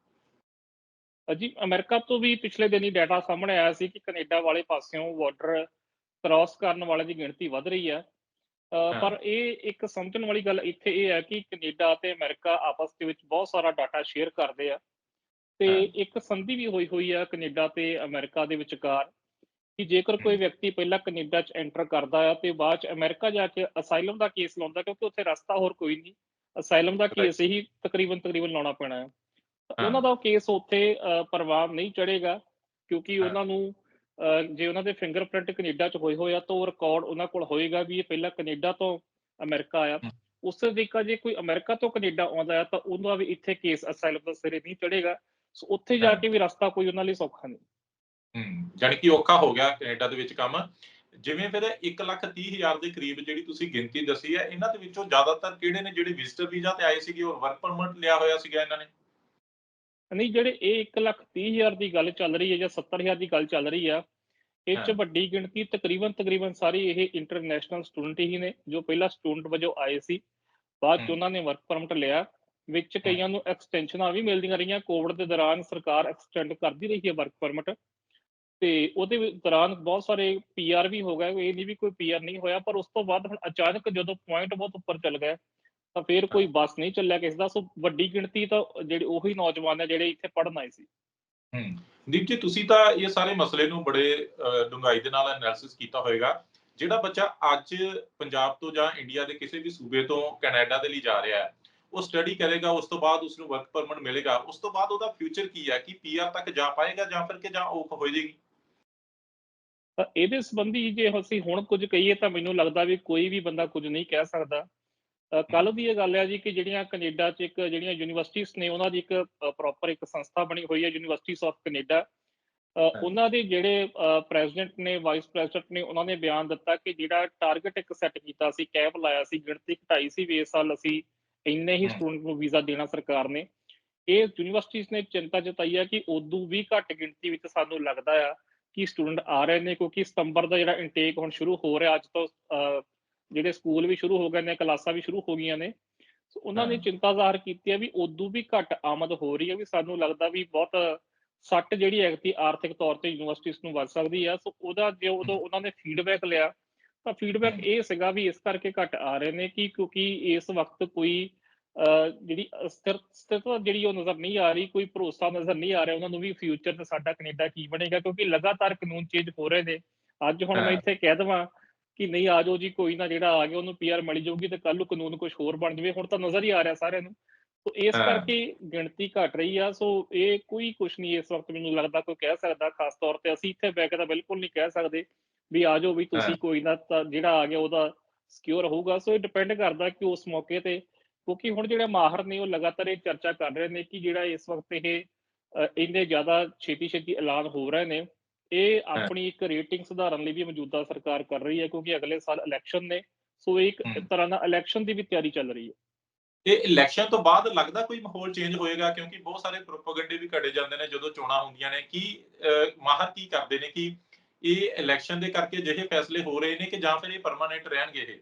ਅ, ਜੀ ਅਮਰੀਕਾ ਤੋਂ ਵੀ ਪਿਛਲੇ ਦਿਨੀ ਡਾਟਾ ਸਾਹਮਣੇ ਆਇਆ ਸੀ ਕਿ ਕੈਨੇਡਾ ਵਾਲੇ ਪਾਸਿਓਂ ਬਾਰਡਰ ਕ੍ਰਾਸ ਕਰਨ ਵਾਲਿਆਂ ਦੀ ਗਿਣਤੀ ਵਧ ਰਹੀ ਹਾਂ। ਪਰ ਇਹ ਇੱਕ ਸਮਝਣ ਵਾਲੀ ਗੱਲ ਇੱਥੇ ਇਹ ਹੈ ਕਿ ਕੈਨੇਡਾ ਤੇ ਅਮਰੀਕਾ ਆਪਸ ਦੇ ਵਿੱਚ ਬਹੁਤ ਸਾਰਾ ਡਾਟਾ ਸ਼ੇਅਰ ਕਰਦੇ ਆ ਤੇ। ਇੱਕ ਸੰਧੀ ਵੀ ਹੋਈ ਹੋਈ ਆ ਕੈਨੇਡਾ ਤੇ ਅਮਰੀਕਾ ਦੇ ਵਿਚਕਾਰ ਕਿ ਜੇਕਰ ਕੋਈ ਵਿਅਕਤੀ ਪਹਿਲਾਂ ਕੈਨੇਡਾ 'ਚ ਐਂਟਰ ਕਰਦਾ ਆ ਤੇ ਬਾਅਦ 'ਚ ਅਮਰੀਕਾ ਜਾ ਕੇ ਅਸਾਈਲਮ ਦਾ ਕੇਸ ਲਾਉਂਦਾ ਕਿਉਂਕਿ ਉੱਥੇ ਰਸਤਾ ਹੋਰ ਕੋਈ ਨਹੀਂ ਅਸਾਈਲਮ ਦਾ ਕੇਸ ਹੀ ਤਕਰੀਬਨ ਤਕਰੀਬਨ ਲਾਉਣਾ ਪੈਣਾ ਹੈ। ਉਹਨਾਂ ਦਾ ਕੇਸ ਉੱਥੇ ਪ੍ਰਭਾਵ ਨਹੀਂ ਚੜੇਗਾ ਕਿਉਂਕਿ। ਉਹਨਾਂ ਨੂੰ ਜੇ ਉਹਨਾਂ ਦੇ ਫਿੰਗਰਪ੍ਰਿੰਟ ਕੈਨੇਡਾ 'ਚ ਹੋਏ ਹੋਏ ਆ ਤਾਂ ਉਹ ਰਿਕਾਰਡ ਉਹਨਾਂ ਕੋਲ ਹੋਏਗਾ ਵੀ ਇਹ ਪਹਿਲਾਂ ਕੈਨੇਡਾ ਤੋਂ ਅਮਰੀਕਾ ਆਇਆ। ਉਸੇ ਤਰੀਕਾ ਜੇ ਕੋਈ ਅਮਰੀਕਾ ਤੋਂ ਕੈਨੇਡਾ ਆਉਂਦਾ ਹੈ ਤਾਂ ਉਹਦਾ ਵੀ ਇੱਥੇ ਕੇਸ ਅਸਾਈਲਮ ਦਾ ਸਿਰੇ ਨਹੀਂ ਚੜੇਗਾ ਸੋ ਉੱਥੇ ਜਾ। ਕੇ ਵੀ ਰਸਤਾ ਕੋਈ ਉਹਨਾਂ ਲਈ ਸੌਖਾ ਨਹੀਂ। ਹੂੰ ਜਾਣੀ ਕਿ ਔਖਾ ਹੋ ਗਿਆ ਕੈਨੇਡਾ ਦੇ ਵਿੱਚ ਕੰਮ। ਜਿਵੇਂ ਫਿਰ 130000 ਦੇ ਕਰੀਬ ਜਿਹੜੀ ਤੁਸੀਂ ਗਿਣਤੀ ਦੱਸੀ ਹੈ ਇਹਨਾਂ ਦੇ ਵਿੱਚੋਂ ਜ਼ਿਆਦਾਤਰ ਕਿਹੜੇ ਨੇ ਜਿਹੜੇ ਵਿਜ਼ਟਰ ਵੀਜ਼ਾ ਤੇ ਆਏ ਸੀਗੇ ਔਰ ਵਰਕ ਪਰਮਿਟ ਲਿਆ ਹੋਇਆ ਸੀਗਾ ਇਹਨਾਂ ਨੇ? ਨਹੀਂ ਜਿਹੜੇ ਇਹ 1 ਲੱਖ 30 ਹਜ਼ਾਰ ਦੀ ਗੱਲ ਚੱਲ ਰਹੀ ਹੈ ਜਾਂ 70 ਹਜ਼ਾਰ ਦੀ ਗੱਲ ਚੱਲ ਰਹੀ ਆ ਇਹ ਚ। ਵੱਡੀ ਗਿਣਤੀ ਤਕਰੀਬਨ ਤਕਰੀਬਨ ਸਾਰੀ ਇਹ ਇੰਟਰਨੈਸ਼ਨਲ ਸਟੂਡੈਂਟ ਹੀ ਨੇ ਜੋ ਪਹਿਲਾਂ ਸਟੂਡੈਂਟ ਵਜੋਂ ਆਏ ਸੀ। ਬਾਅਦ ਚ। ਉਹਨਾਂ ਨੇ ਵਰਕ ਪਰਮਿਟ ਲਿਆ ਵਿੱਚ ਕਈਆਂ ਨੂੰ ਐਕਸਟੈਂਸ਼ਨਾਂ ਵੀ ਮਿਲਦੀਆਂ ਰਹੀਆਂ। ਕੋਵਿਡ ਦੇ ਦੌਰਾਨ ਸਰਕਾਰ ਐਕਸਟੈਂਡ ਕਰਦੀ ਰਹੀ ਹੈ ਵਰਕ ਪਰਮਿਟ ਤੇ ਉਹਦੇ ਦੌਰਾਨ ਬਹੁਤ ਸਾਰੇ ਪੀਆਰ ਵੀ ਹੋ ਗਏ। ਇਹ ਨਹੀਂ ਵੀ ਕੋਈ ਪੀਆਰ ਨਹੀਂ ਹੋਇਆ ਪਰ ਉਸ ਤੋਂ ਬਾਅਦ ਹੁਣ ਅਚਾਨਕ ਜਦੋਂ ਪੁਆਇੰਟ ਬਹੁਤ ਉੱਪਰ ਚੱਲ ਗਿਆ ਤਾਂ ਫਿਰ ਕੋਈ ਬੱਸ ਨਹੀਂ ਚੱਲਿਆ ਕਿਸੇ ਦਾ ਸੋ ਵੱਡੀ ਗਿਣਤੀ ਤਾਂ ਜਿਹੜੇ ਉਹੀ ਨੌਜਵਾਨ ਨੇ ਜਿਹੜੇ ਇੱਥੇ ਪੜ੍ਹਨ ਆਏ ਸੀ। ਹੂੰ। ਦੀਪ ਜੀ ਤੁਸੀਂ ਤਾਂ ਇਹ ਸਾਰੇ ਮਸਲੇ ਨੂੰ ਬੜੇ ਡੂੰਘਾਈ ਦੇ ਨਾਲ ਐਨਾਲਿਸਿਸ ਕੀਤਾ ਹੋਵੇਗਾ ਜਿਹੜਾ ਬੱਚਾ ਅੱਜ ਪੰਜਾਬ ਤੋਂ ਜਾਂ ਇੰਡੀਆ ਦੇ ਕਿਸੇ ਵੀ ਸੂਬੇ ਤੋਂ ਕੈਨੇਡਾ ਦੇ ਲਈ ਜਾ ਰਿਹਾ ਹੈ ਉਹ ਸਟੱਡੀ ਕਰੇਗਾ ਉਸ ਤੋਂ ਬਾਅਦ ਉਸ ਨੂੰ ਵਰਕ ਪਰਮਿਟ ਮਿਲੇਗਾ ਉਸ ਤੋਂ ਬਾਅਦ ਉਹਦਾ ਫਿਊਚਰ ਕੀ ਹੈ? ਕਿ ਪੀਆਰ ਤੱਕ ਜਾ ਪਾਏਗਾ ਜਾਂ ਫਿਰ ਕਿ ਜਾਂ ਔਖ ਹੋ ਜਾਏਗੀ? ਤਾਂ ਇਹਦੇ ਸੰਬੰਧੀ ਜੇ ਅਸੀਂ ਹੁਣ ਕੁਝ ਕਹੀਏ ਤਾਂ ਮੈਨੂੰ ਲੱਗਦਾ ਵੀ ਕੋਈ ਵੀ ਬੰਦਾ ਕੁਝ ਨਹੀਂ ਕਹਿ ਸਕਦਾ। ਕੱਲ ਦੀ ਇਹ ਗੱਲ ਹੈ ਜੀ ਕਿ ਜਿਹੜੀਆਂ ਕੈਨੇਡਾ 'ਚ ਇੱਕ ਜਿਹੜੀਆਂ ਯੂਨੀਵਰਸਿਟੀਆਂ ਨੇ ਉਹਨਾਂ ਦੀ ਇੱਕ ਪ੍ਰੋਪਰ ਇੱਕ ਸੰਸਥਾ ਬਣੀ ਹੋਈ ਹੈ ਯੂਨੀਵਰਸਿਟੀਜ਼ ਆਫ ਕੈਨੇਡਾ ਉਹਨਾਂ ਦੇ ਜਿਹੜੇ ਪ੍ਰੈਜ਼ੀਡੈਂਟ ਨੇ ਵਾਈਸ ਪ੍ਰੈਜ਼ੀਡੈਂਟ ਨੇ ਉਹਨਾਂ ਨੇ ਬਿਆਨ ਦਿੱਤਾ ਕਿ ਜਿਹੜਾ ਟਾਰਗੇਟ ਇੱਕ ਸੈੱਟ ਕੀਤਾ ਸੀ ਕੈਪ ਲਾਇਆ ਸੀ ਗਿਣਤੀ ਘਟਾਈ ਸੀ ਵੀ ਇਸ ਸਾਲ ਅਸੀਂ ਇੰਨੇ ਹੀ। ਸਟੂਡੈਂਟ ਨੂੰ ਵੀਜ਼ਾ ਦੇਣਾ ਸਰਕਾਰ ਨੇ। ਇਹ ਯੂਨੀਵਰਸਿਟੀਜ਼ ਨੇ ਚਿੰਤਾ ਜਤਾਈ ਹੈ ਕਿ ਉਦੋਂ ਵੀ ਘੱਟ ਗਿਣਤੀ ਵਿੱਚ ਸਾਨੂੰ ਲੱਗਦਾ ਆ ਕਿ ਸਟੂਡੈਂਟ ਆ ਰਹੇ ਨੇ ਕਿਉਂਕਿ ਸਤੰਬਰ ਦਾ ਜਿਹੜਾ ਇਨਟੇਕ ਹੁਣ ਸ਼ੁਰੂ ਹੋ ਰਿਹਾ ਅੱਜ ਤੋਂ ਜਿਹੜੇ ਸਕੂਲ ਵੀ ਸ਼ੁਰੂ ਹੋ ਗਏ ਨੇ ਕਲਾਸਾਂ ਵੀ ਸ਼ੁਰੂ ਹੋ ਗਈਆਂ ਨੇ ਸੋ ਉਹਨਾਂ ਨੇ ਹਾਂ। ਚਿੰਤਾ ਜ਼ਾਹਰ ਕੀਤੀ ਹੈ ਵੀ ਉਦੋਂ ਵੀ ਘੱਟ ਆਮਦ ਹੋ ਰਹੀ ਹੈ ਵੀ ਸਾਨੂੰ ਲੱਗਦਾ ਵੀ ਬਹੁਤ ਸੱਟ ਜਿਹੜੀ ਹੈਗੀ ਆਰਥਿਕ ਤੌਰ ਤੇ ਯੂਨੀਵਰਸਿਟੀਜ਼ ਨੂੰ ਵੱਜ ਸਕਦੀ ਆ ਸੋ ਉਹਦਾ ਜੇ ਉਦੋਂ ਉਹਨਾਂ ਨੇ ਫੀਡਬੈਕ ਲਿਆ ਤਾਂ ਫੀਡਬੈਕ। ਇਹ ਸੀਗਾ ਵੀ ਇਸ ਕਰਕੇ ਘੱਟ ਆ ਰਹੇ ਨੇ ਕਿ ਕਿਉਂਕਿ ਇਸ ਵਕਤ ਕੋਈ ਜਿਹੜੀ ਸਥਿਰ ਸਥਿਰਤਾ ਜਿਹੜੀ ਉਹ ਨਜ਼ਰ ਨਹੀਂ ਆ ਰਹੀ ਕੋਈ ਭਰੋਸਾ ਨਜ਼ਰ ਨਹੀਂ ਆ ਰਿਹਾ ਉਹਨਾਂ ਨੂੰ ਵੀ ਫਿਊਚਰ ਤੇ ਸਾਡਾ ਕੈਨੇਡਾ ਕੀ ਬਣੇਗਾ ਕਿਉਂਕਿ ਲਗਾਤਾਰ ਕਾਨੂੰਨ ਚੇਂਜ ਹੋ ਰਹੇ ਨੇ ਅੱਜ ਹੁਣ ਮੈਂ ਹਾਂ। ਇੱਥੇ ਕਹਿ ਦਵਾਂ ਕਿ ਨਹੀਂ ਆ ਜਾਓ ਜੀ ਕੋਈ ਨਾ ਜਿਹੜਾ ਆ ਗਿਆ ਉਹਨੂੰ ਪੀਆਰ ਮਿਲ ਜਾਊਗੀ ਤੇ ਕੱਲ ਨੂੰ ਕਾਨੂੰਨ ਕੁਝ ਹੋਰ ਬਣ ਜਾਵੇ। ਹੁਣ ਤਾਂ ਨਜ਼ਰ ਹੀ ਆ ਰਿਹਾ ਸਾਰਿਆਂ ਨੂੰ। ਸੋ ਇਸ। ਕਰਕੇ ਗਿਣਤੀ ਘਟ ਰਹੀ ਆ। ਸੋ ਇਹ ਕੋਈ ਕੁਝ ਨਹੀਂ ਇਸ ਵਕਤ ਮੈਨੂੰ ਲੱਗਦਾ ਕੋਈ ਕਹਿ ਸਕਦਾ ਖਾਸ ਤੌਰ ਤੇ ਅਸੀਂ ਇੱਥੇ ਬੈ ਕੇ ਤਾਂ ਬਿਲਕੁਲ ਨਹੀਂ ਕਹਿ ਸਕਦੇ ਵੀ ਆ ਜਾਓ ਵੀ ਤੁਸੀਂ। ਕੋਈ ਨਾ ਜਿਹੜਾ ਆ ਗਿਆ ਉਹਦਾ ਸਿਕਿਉਰ ਹੋਊਗਾ। ਸੋ ਇਹ ਡਿਪੈਂਡ ਕਰਦਾ ਕਿ ਉਸ ਮੌਕੇ ਤੇ ਕਿਉਂਕਿ ਹੁਣ ਜਿਹੜੇ ਮਾਹਰ ਨੇ ਉਹ ਲਗਾਤਾਰ ਇਹ ਚਰਚਾ ਕਰ ਰਹੇ ਨੇ ਕਿ ਜਿਹੜਾ ਇਸ ਵਕਤ ਇਹ ਇੰਨੇ ਜ਼ਿਆਦਾ ਛੇਤੀ ਛੇਤੀ ਐਲਾਨ ਹੋ ਰਹੇ ਨੇ। ਇਹ ਆਪਣੀ ਇੱਕ ਰੇਟਿੰਗ ਸੁਧਾਰਨ ਲਈ ਵੀ ਮੌਜੂਦਾ ਸਰਕਾਰ ਕਰ ਰਹੀ ਹੈ ਕਿਉਂਕਿ ਅਗਲੇ ਸਾਲ ਇਲੈਕਸ਼ਨ ਨੇ ਸੋ ਇੱਕ। ਤਰ੍ਹਾਂ ਦਾ ਇਲੈਕਸ਼ਨ ਦੀ ਵੀ ਤਿਆਰੀ ਚੱਲ ਰਹੀ ਹੈ। ਇਹ ਇਲੈਕਸ਼ਨ ਤੋਂ ਬਾਅਦ ਲੱਗਦਾ ਕੋਈ ਮਾਹੌਲ ਚੇਂਜ ਹੋਏਗਾ? ਕਿਉਂਕਿ ਬਹੁਤ ਸਾਰੇ ਪ੍ਰੋਪਗੈਂਡੇ ਵੀ ਘੜੇ ਜਾਂਦੇ ਨੇ ਜਦੋਂ ਚੋਣਾਂ ਹੁੰਦੀਆਂ ਨੇ। ਕਿ ਮਾਹਰ ਕੀ ਕਰਦੇ ਨੇ? ਕਿ ਇਹ ਇਲੈਕਸ਼ਨ ਦੇ ਕਰਕੇ ਜਿਹੇ ਫੈਸਲੇ ਹੋ ਰਹੇ ਨੇ ਕਿ ਜਾਂ ਫਿਰ ਇਹ ਪਰਮਾਨੈਂਟ ਰਹਿਣਗੇ ਇਹ?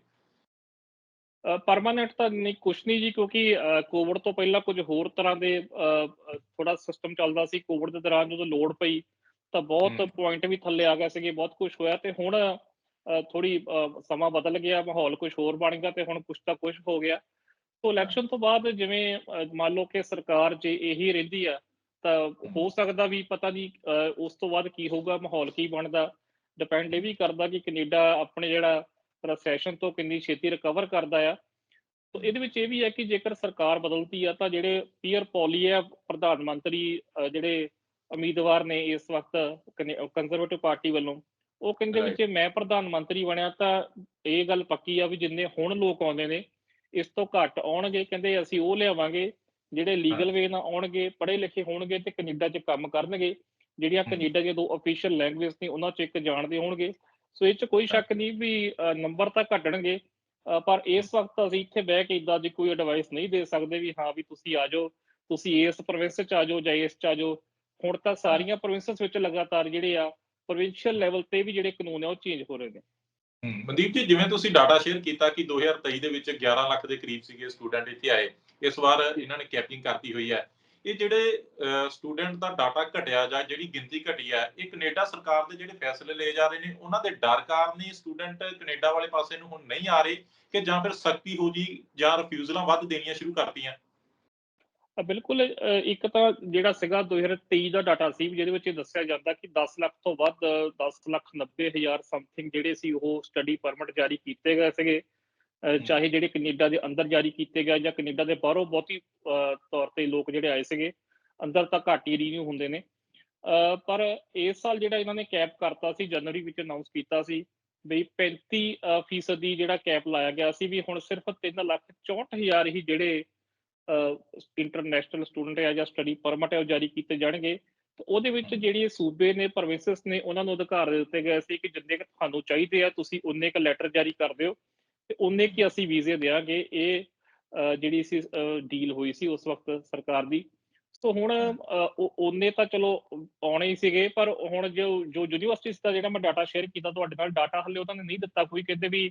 ਪਰਮਾਨੈਂਟ ਤਾਂ ਨਹੀਂ ਕੁਛ ਨਹੀਂ ਜੀ ਕਿਉਂਕਿ ਕੋਵਿਡ ਤੋਂ ਪਹਿਲਾਂ ਕੁਝ ਹੋਰ ਤਰ੍ਹਾਂ ਦੇ ਥੋੜਾ ਸਿਸਟਮ ਚੱਲਦਾ ਸੀ। ਕੋਵਿਡ ਦੇ ਦੌਰਾਨ ਜਦੋਂ ਲੋਡ ਪਈ ਤਾਂ ਬਹੁਤ। ਪੁਆਇੰਟ ਵੀ ਥੱਲੇ ਆ ਗਏ ਸੀਗੇ ਬਹੁਤ ਕੁਝ ਹੋਇਆ ਤੇ ਹੁਣ ਥੋੜੀ ਸਮਾਂ ਬਦਲ ਗਿਆ ਮਾਹੌਲ ਕੁਝ ਹੋਰ ਬਣ ਗਿਆ ਤੇ ਹੁਣ ਕੁਝ ਤਾਂ ਕੁਝ ਹੋ ਗਿਆ। ਸੋ ਇਲੈਕਸ਼ਨ ਤੋਂ ਬਾਅਦ ਜਿਵੇਂ ਮੰਨ ਲਓ ਕਿ ਸਰਕਾਰ ਜੇ ਇਹੀ ਰਹਿੰਦੀ ਆ ਤਾਂ ਹੋ। ਸਕਦਾ ਵੀ ਪਤਾ ਨਹੀਂ ਉਸ ਤੋਂ ਬਾਅਦ ਕੀ ਹੋਊਗਾ ਮਾਹੌਲ ਕੀ ਬਣਦਾ। ਡਿਪੈਂਡ ਇਹ ਵੀ ਕਰਦਾ ਕਿ ਕੈਨੇਡਾ ਆਪਣੇ ਜਿਹੜਾ ਰੈਸੈਸ਼ਨ ਤੋਂ ਕਿੰਨੀ ਛੇਤੀ ਰਿਕਵਰ ਕਰਦਾ ਆ। ਤੋ ਇਹਦੇ ਵਿੱਚ ਇਹ ਵੀ ਹੈ ਕਿ ਜੇਕਰ ਸਰਕਾਰ ਬਦਲਦੀ ਆ ਤਾਂ ਜਿਹੜੇ ਪੀਅਰ ਪੋਲੀ ਹੈ ਪ੍ਰਧਾਨ ਮੰਤਰੀ ਜਿਹੜੇ ਉਮੀਦਵਾਰ ਨੇ ਇਸ ਵਕਤ ਕੰਜ਼ਰਵੇਟਿਵ ਪਾਰਟੀ ਵੱਲੋਂ ਉਹ ਕਹਿੰਦੇ ਵੀ. ਜੇ ਮੈਂ ਪ੍ਰਧਾਨ ਮੰਤਰੀ ਬਣਿਆ ਤਾਂ ਇਹ ਗੱਲ ਪੱਕੀ ਆ ਵੀ ਜਿੰਨੇ ਹੁਣ ਲੋਕ ਆਉਂਦੇ ਨੇ ਇਸ ਤੋਂ ਘੱਟ ਆਉਣਗੇ ਕਹਿੰਦੇ ਅਸੀਂ ਉਹ ਲਿਆਵਾਂਗੇ ਜਿਹੜੇ ਲੀਗਲ ਵੇ ਨਾਲ ਆਉਣਗੇ ਪੜ੍ਹੇ ਲਿਖੇ ਹੋਣਗੇ ਤੇ ਕੈਨੇਡਾ 'ਚ ਕੰਮ ਕਰਨਗੇ ਜਿਹੜੀਆਂ। ਕੈਨੇਡਾ ਦੀਆਂ ਦੋ ਅਫੀਸ਼ੀਅਲ ਲੈਂਗੁਏਜ ਨੇ ਉਹਨਾਂ 'ਚ ਇੱਕ ਜਾਣਦੇ ਹੋਣਗੇ ਸੋ ਇਹ 'ਚ ਕੋਈ ਸ਼ੱਕ ਨਹੀਂ ਵੀ ਨੰਬਰ ਤਾਂ ਘਟਣਗੇ ਪਰ ਇਸ ਵਕਤ ਅਸੀਂ ਇੱਥੇ ਬਹਿ ਕੇ ਇਦਾਂ ਦੀ ਕੋਈ ਐਡਵਾਈਸ ਨਹੀਂ ਦੇ ਸਕਦੇ ਵੀ ਹਾਂ ਵੀ ਤੁਸੀਂ ਆ ਜਾਓ ਤੁਸੀਂ ਇਸ ਪ੍ਰੋਵਿੰਸ 'ਚ ਆ ਜਾਓ ਜਾਂ ਇਸ 'ਚ ਆ ਜਾਓ ਹੁਣ ਤਾਂ ਸਾਰੀਆਂ ਪ੍ਰੋਵਿੰਸਸ ਵਿੱਚ ਲਗਾਤਾਰ ਜਿਹੜੇ ਆ ਪ੍ਰੋਵਿੰਸ਼ੀਅਲ ਲੈਵਲ ਤੇ ਵੀ ਜਿਹੜੇ ਕਾਨੂੰਨ ਆ, ਉਹ ਚੇਂਜ ਹੋ ਰਹੇ ਨੇ। ਮਨਦੀਪ ਜੀ, ਜਿਵੇਂ ਤੁਸੀਂ ਡਾਟਾ ਸ਼ੇਅਰ ਕੀਤਾ ਕਿ 2023 ਦੇ ਵਿੱਚ 11 ਲੱਖ ਦੇ ਕਰੀਬ ਸੀਗੇ ਸਟੂਡੈਂਟ ਇੱਥੇ ਆਏ, ਇਸ ਵਾਰ ਇਹਨਾਂ ਨੇ ਕੈਪਿੰਗ ਕਰਤੀ ਹੋਈ ਹੈ। ਇਹ ਜਿਹੜੇ ਸਟੂਡੈਂਟ ਦਾ ਡਾਟਾ ਘਟਿਆ ਜਾਂ ਜਿਹੜੀ ਗਿਣਤੀ ਘਟੀ ਹੈ ਇਹ ਕੈਨੇਡਾ ਸਰਕਾਰ ਦੇ ਜਿਹੜੇ ਫੈਸਲੇ ਲਏ ਜਾ ਰਹੇ ਨੇ, ਉਹਨਾਂ ਦੇ ਡਰ ਕਾਰਨ ਹੀ ਸਟੂਡੈਂਟ ਕੈਨੇਡਾ ਵਾਲੇ ਪਾਸੇ ਨੂੰ ਹੁਣ ਨਹੀਂ ਆ ਰਹੇ ਕਿ ਜਾਂ ਫਿਰ ਸਖਤੀ ਹੋ ਜੀ ਜਾਂ ਰਿਫਿਊਜ਼ਲਾਂ ਵੱਧ ਦੇਣੀਆਂ ਸ਼ੁਰੂ ਕਰਤੀਆਂ। ਬਿਲਕੁਲ ਇੱਕ ਤਾਂ ਜਿਹੜਾ ਸੀਗਾ 2023 ਦਾ ਡਾਟਾ ਸੀ ਜਿਹਦੇ ਵਿੱਚ ਇਹ ਦੱਸਿਆ ਜਾਂਦਾ ਕਿ 10 ਲੱਖ ਤੋਂ ਵੱਧ 10 ਲੱਖ 90 ਹਜ਼ਾਰ ਸਮਥਿੰਗ ਜਿਹੜੇ ਸੀ ਉਹ ਸਟੱਡੀ ਪਰਮਿਟ ਜਾਰੀ ਕੀਤੇ ਗਏ ਸੀਗੇ। ਚਾਹੇ ਜਿਹੜੇ ਕੈਨੇਡਾ ਦੇ ਅੰਦਰ ਜਾਰੀ ਕੀਤੇ ਗਏ ਜਾਂ ਕੈਨੇਡਾ ਦੇ ਬਾਹਰੋਂ ਬਹੁਤੀ ਤੌਰ ਤੇ ਲੋਕ ਜਿਹੜੇ ਆਏ ਸੀਗੇ ਅੰਦਰ ਤਾਂ ਘੱਟ ਹੀ ਰੀਨਿਊ ਹੁੰਦੇ ਨੇ। ਪਰ ਇਸ ਸਾਲ ਜਿਹੜਾ ਇਹਨਾਂ ਨੇ ਕੈਪ ਕਰਤਾ ਸੀ ਜਨਵਰੀ ਵਿੱਚ ਅਨਾਉਂਸ ਕੀਤਾ ਸੀ ਵੀ 35 ਅ, ਫੀਸਦੀ ਜਿਹੜਾ ਕੈਪ ਲਾਇਆ ਗਿਆ ਸੀ ਵੀ ਹੁਣ ਸਿਰਫ 3 ਲੱਖ 64 ਹਜ਼ਾਰ ਹੀ ਜਿਹੜੇ ਇੰਟਰਨੈਸ਼ਨਲ ਸਟੂਡੈਂਟ ਹੈ ਜਾਂ ਸਟੱਡੀ ਪਰਮਿਟ ਹੈ ਉਹ ਜਾਰੀ ਕੀਤੇ ਜਾਣਗੇ। ਤੇ ਉਹਦੇ ਵਿੱਚ ਜਿਹੜੀ ਸੂਬੇ ਨੇ ਪ੍ਰੋਵਿੰਸਸ ਨੇ ਉਹਨਾਂ ਨੂੰ ਅਧਿਕਾਰ ਦੇ ਦਿੱਤੇ ਗਏ ਸੀ ਕਿ ਜਿੰਨੇ ਕੁ ਤੁਹਾਨੂੰ ਚਾਹੀਦੇ ਆ ਤੁਸੀਂ ਉਨੇ ਕੁ ਲੈਟਰ ਜਾਰੀ ਕਰ ਦਿਓ ਤੇ ਉਨੇ ਕੀ ਅਸੀਂ ਵੀਜ਼ੇ ਦੇਾਂਗੇ ਇਹ ਜਿਹੜੀ ਸੀ ਡੀਲ ਹੋਈ ਸੀ ਉਸ ਵਕਤ ਸਰਕਾਰ ਦੀ। ਸੋ ਹੁਣ ਅ, ਉਹਨੇ ਤਾਂ ਚਲੋ ਆਉਣੇ ਹੀ ਸੀਗੇ ਪਰ ਹੁਣ ਜੋ ਜੋ ਯੂਨੀਵਰਸਿਟੀ ਦਾ ਜਿਹੜਾ ਮੈਂ ਡਾਟਾ ਸ਼ੇਅਰ ਕੀਤਾ ਤੁਹਾਡੇ ਨਾਲ ਡਾਟਾ ਹੱਲੇ ਉਹਨਾਂ ਨੇ ਨਹੀਂ ਦਿੱਤਾ ਕੋਈ। ਕਹਿੰਦੇ ਵੀ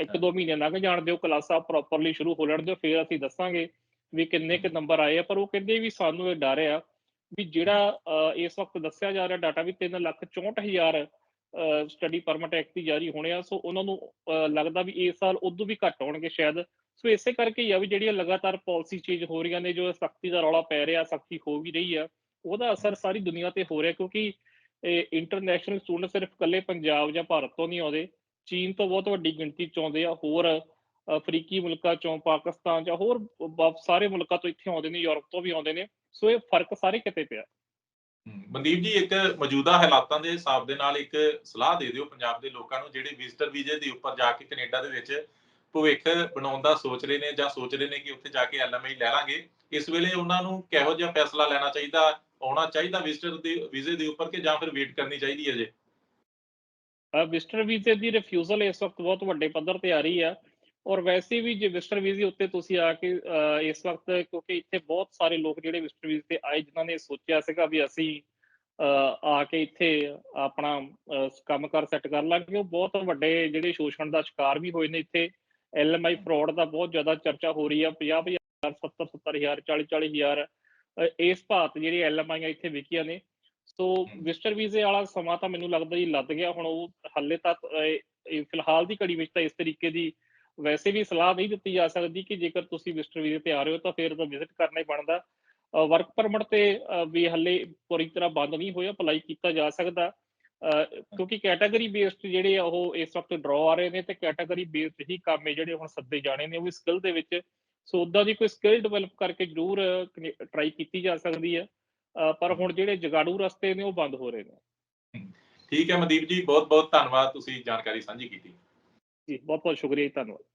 ਇੱਕ ਦੋ ਮਹੀਨੇ ਲੰਘ ਜਾਣ ਦਿਓ ਕਲਾਸਾਂ ਪ੍ਰੋਪਰਲੀ ਸ਼ੁਰੂ ਹੋ ਲੈਣ ਦਿਓ ਫਿਰ ਅਸੀਂ ਦੱਸਾਂਗੇ। ਵੀ ਕਿੰਨੇ ਕੁ ਨੰਬਰ ਆਏ ਆ, ਪਰ ਉਹ ਕਹਿੰਦੇ ਵੀ ਸਾਨੂੰ ਇਹ ਡਰ ਆ ਵੀ ਜਿਹੜਾ ਇਸ ਵਕਤ ਦੱਸਿਆ ਜਾ ਰਿਹਾ ਡਾਟਾ ਵੀ 3 ਲੱਖ 64 ਹਜ਼ਾਰ ਸਟੱਡੀ ਪਰਮਿਟ ਐਕਟ ਦੀ ਜਾਰੀ ਹੋਣੇ ਆ, ਸੋ ਉਹਨਾਂ ਨੂੰ ਲੱਗਦਾ ਵੀ ਇਸ ਸਾਲ ਉਦੋਂ ਵੀ ਘੱਟ ਹੋਣਗੇ ਸ਼ਾਇਦ। ਸੋ ਇਸੇ ਕਰਕੇ ਹੀ ਆ ਵੀ ਜਿਹੜੀਆਂ ਲਗਾਤਾਰ ਪਾਲਿਸੀ ਚੇਂਜ ਹੋ ਰਹੀਆਂ ਨੇ, ਜੋ ਸਖਤੀ ਦਾ ਰੌਲਾ ਪੈ ਰਿਹਾ, ਸਖਤੀ ਹੋ ਵੀ ਰਹੀ ਆ, ਉਹਦਾ ਅਸਰ ਸਾਰੀ ਦੁਨੀਆ ਤੇ ਹੋ ਰਿਹਾ ਕਿਉਂਕਿ ਇੰਟਰਨੈਸ਼ਨਲ ਸਟੂਡੈਂਟ ਸਿਰਫ ਇਕੱਲੇ ਪੰਜਾਬ ਜਾਂ ਭਾਰਤ ਤੋਂ ਨਹੀਂ ਆਉਂਦੇ, ਚੀਨ ਤੋਂ ਬਹੁਤ ਵੱਡੀ ਗਿਣਤੀ ਚ ਆਉਂਦੇ ਆ, ਹੋਰ ਅਫਰੀਕੀ ਮੁਲਕਾਂ ਚੋਂ ਪਾਕਿਸਤਾਨ ਜਾਂ ਹੋਰ ਸਾਰੇ ਮੁਲਕਾਂ ਤੋਂ ਇੱਥੇ ਆਉਂਦੇ ਨੇ ਯੂਰਪ ਤੋਂ ਵੀ ਆਉਂਦੇ ਨੇ। ਸੋ ਇਹ ਫ਼ਰਕ ਸਾਰੇ ਕਿਤੇ ਪਿਆ। ਮਨਦੀਪ ਜੀ ਇੱਕ ਮੌਜੂਦਾ ਹਾਲਾਤਾਂ ਦੇ ਹਿਸਾਬ ਦੇ ਨਾਲ ਇੱਕ ਸਲਾਹ ਦੇ ਦਿਓ ਪੰਜਾਬ ਦੇ ਲੋਕਾਂ ਨੂੰ ਜਿਹੜੇ ਵਿਜ਼ਟਰ ਵੀਜ਼ੇ ਦੇ ਉੱਪਰ ਜਾ ਕੇ ਕੈਨੇਡਾ ਦੇ ਵਿੱਚ ਭਵਿੱਖ ਬਣਾਉਣ ਦਾ ਸੋਚ ਰਹੇ ਨੇ ਜਾਂ ਸੋਚ ਰਹੇ ਨੇ ਕਿ ਉੱਥੇ ਜਾ ਕੇ ਐਲਐਮਆਈ ਲੈ ਲਾਂਗੇ। ਇਸ ਵੇਲੇ ਉਹਨਾਂ ਨੂੰ ਕਿਹੋ ਜਿਹਾ ਫੈਸਲਾ ਲੈਣਾ ਚਾਹੀਦਾ ਆਉਣਾ ਚਾਹੀਦਾ ਵਿਜ਼ਟਰ ਦੇ ਵੀਜ਼ੇ ਦੇ ਉੱਪਰ ਕਿ ਜਾਂ ਫਿਰ ਵੇਟ ਕਰਨੀ ਚਾਹੀਦੀ ਹੈ ਜੇ ਵਿਜ਼ਟਰ ਵੀਜ਼ੇ ਦੀ ਰਿਫਿਊਜ਼ਲ ਇਸ ਵਕਤ ਬਹੁਤ ਵੱਡੇ ਪੱਧਰ ਤੇ ਆ ਰਹੀ ਆ। ਔਰ ਵੈਸੇ ਵੀ ਜੇ ਵਿਜ਼ਟਰ ਵੀਜ਼ੇ ਉੱਤੇ ਤੁਸੀਂ ਆ ਕੇ ਅਹ, ਇਸ ਵਕਤ ਕਿਉਂਕਿ ਇੱਥੇ ਬਹੁਤ ਸਾਰੇ ਲੋਕ ਜਿਹੜੇ ਵਿਜ਼ਟਰ ਵੀਜ਼ੇ ਤੇ ਆਏ ਜਿਨ੍ਹਾਂ ਨੇ ਸੋਚਿਆ ਸੀਗਾ ਵੀ ਅਸੀਂ ਆ ਕੇ ਇੱਥੇ ਆਪਣਾ ਅਹ, ਕੰਮਕਾਰ ਸੈੱਟ ਕਰ ਲਾਂਗੇ। ਉਹ ਬਹੁਤ ਵੱਡੇ ਜਿਹੜੇ ਸ਼ੋਸ਼ਣ ਦਾ ਸ਼ਿਕਾਰ ਵੀ ਹੋਏ ਨੇ ਇੱਥੇ। ਐਲਐਮਆਈ ਫਰਾਡ ਦਾ ਬਹੁਤ ਜ਼ਿਆਦਾ ਚਰਚਾ ਹੋ ਰਹੀ ਆ। 50 ਹਜ਼ਾਰ 70 70 ਹਜ਼ਾਰ 40 40 ਹਜ਼ਾਰ ਇਸ ਭਾਤ ਜਿਹੜੀ ਐਲਐਮਆਈਆਂ ਇੱਥੇ ਵਿਕੀਆਂ ਨੇ। ਸੋ ਵਿਜ਼ਟਰ ਵੀਜ਼ੇ ਵਾਲਾ ਸਮਾਂ ਤਾਂ ਮੈਨੂੰ ਲੱਗਦਾ ਜੀ ਲੱਦ ਗਿਆ। ਹੁਣ ਉਹ ਹਾਲੇ ਤੱਕ ਫਿਲਹਾਲ ਦੀ ਘੜੀ ਵਿੱਚ ਤਾਂ ਇਸ ਤਰੀਕੇ ਦੀ ਵੈਸੇ ਵੀ ਸਲਾਹ ਨਹੀਂ ਦਿੱਤੀ ਜਾ ਸਕਦੀ ਕਿ ਜੇਕਰ ਤੁਸੀਂ ਵਿਜ਼ਟਰ ਵੀਜ਼ੇ ਤੇ ਆ ਰਹੇ ਹੋ ਤਾਂ ਫਿਰ ਤਾਂ ਵਿਜ਼ਿਟ ਕਰਨਾ ਹੀ ਬਣਦਾ। ਵਰਕ ਪਰਮਿਟ ਤੇ ਵੀ ਹੱਲੇ ਪੂਰੀ ਤਰ੍ਹਾਂ ਬੰਦ ਨਹੀਂ ਹੋਇਆ ਅਪਲਾਈ ਕੀਤਾ ਜਾ ਸਕਦਾ। ਕਿਉਂਕਿ ਕੈਟਾਗਰੀ ਬੇਸਡ ਜਿਹੜੇ ਆ ਉਹ ਇਸ ਵਕਤ ਡਰਾਅ ਆ ਰਹੇ ਨੇ ਤੇ ਕੈਟਾਗਰੀ ਬੇਸਡ ਹੀ ਕੰਮ ਹੈ ਜਿਹੜੇ ਹੁਣ ਸੱਦੇ ਜਾਣੇ ਨੇ ਉਹ ਵੀ ਸਕਿੱਲ ਦੇ ਵਿੱਚ। ਸੋ ਉਦਾਂ ਦੀ ਕੋਈ ਸਕਿੱਲ ਡਿਵੈਲਪ ਕਰਕੇ ਜ਼ਰੂਰ ਟਰਾਈ ਕੀਤੀ ਜਾ ਸਕਦੀ ਹੈ। ਪਰ ਹੁਣ ਜਿਹੜੇ ਜਗਾੜੂ ਰਸਤੇ ਨੇ ਉਹ ਬੰਦ ਹੋ ਰਹੇ ਨੇ। ਠੀਕ ਹੈ ਮਨਦੀਪ ਜੀ ਬਹੁਤ ਬਹੁਤ ਧੰਨਵਾਦ, ਤੁਸੀਂ ਜਾਣਕਾਰੀ ਸਾਂਝੀ ਕੀਤੀ। ਜੀ ਬਹੁਤ ਬਹੁਤ ਸ਼ੁਕਰੀਆ ਜੀ ਧੰਨਵਾਦ